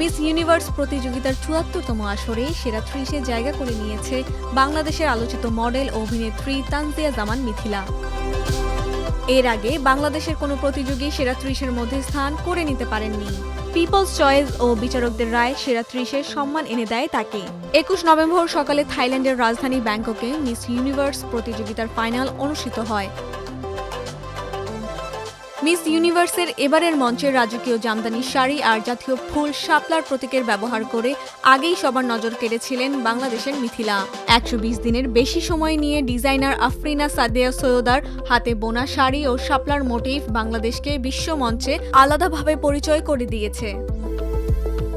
Miss universe প্রতিযোগিতার চুয়াত্তরতম আসরে সেরা ত্রিশে জায়গা করে নিয়েছে বাংলাদেশের আলোচিত মডেল ও অভিনেত্রী তানজিয়া জামান মিথিলা। এর আগে বাংলাদেশের কোনো প্রতিযোগী সেরা ত্রিশের মধ্যে স্থান করে নিতে পারেননি। পিপলস চয়েস ও বিচারকদের রায় সেরা ত্রিশের সম্মান এনে দেয় তাকে। একুশ নভেম্বর সকালে থাইল্যান্ডের রাজধানী ব্যাংককে মিস ইউনিভার্স প্রতিযোগিতার ফাইনাল অনুষ্ঠিত হয়। মিস ইউনিভার্সের এবারের মঞ্চের রাজকীয় জামদানি শাড়ি আর জাতীয় ফুল শাপলার প্রতীকের ব্যবহার করে আগেই সবার নজর কেড়েছিলেন বাংলাদেশের মিথিলা। একশো বিশ দিনের বেশি সময় নিয়ে ডিজাইনার আফরিনা সাদেয়া সৈয়দার হাতে বোনা শাড়ি ও শাপলার মোটিভ বাংলাদেশকে বিশ্ব মঞ্চে আলাদাভাবে পরিচয় করে দিয়েছে।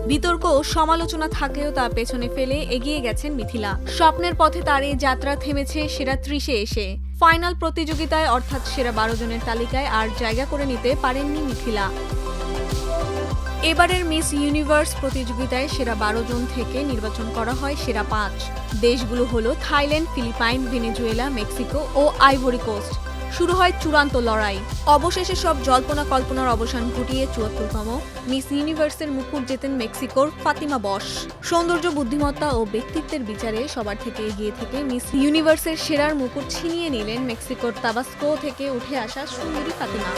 বিতর্ক ও সমালোচনা থাকলেও তা পেছনে ফেলে এগিয়ে গেছেন মিথিলা। স্বপ্নের পথে তার এই যাত্রা থেমেছে সেরা ত্রিশে এসে। ফাইনাল প্রতিযোগিতায়, অর্থাৎ সেরা বারো জনের তালিকায় আর জায়গা করে নিতে পারেননি মিথিলা। এবারের মিস ইউনিভার্স প্রতিযোগিতায় সেরা বারো জন থেকে নির্বাচন করা হয় সেরা পাঁচ। দেশগুলো হল থাইল্যান্ড, ফিলিপাইন, ভেনেজুয়েলা, মেক্সিকো ও আইভরি কোস্ট। শুরু হয় চূড়ান্ত লড়াই। অবশেষে সব জল্পনা কল্পনার অবসান ঘটিয়ে চুয়াত্তরতম মিস ইউনিভার্সের মুকুট জেতেন মেক্সিকোর ফাতিমা বস। সৌন্দর্য, বুদ্ধিমত্তা ও ব্যক্তিত্বের বিচারে সবার থেকে এগিয়ে থেকে মিস ইউনিভার্সের সেরার মুকুট ছিনিয়ে নিলেন মেক্সিকোর তাবাস্কো থেকে উঠে আসা সুন্দরী ফাতিমা।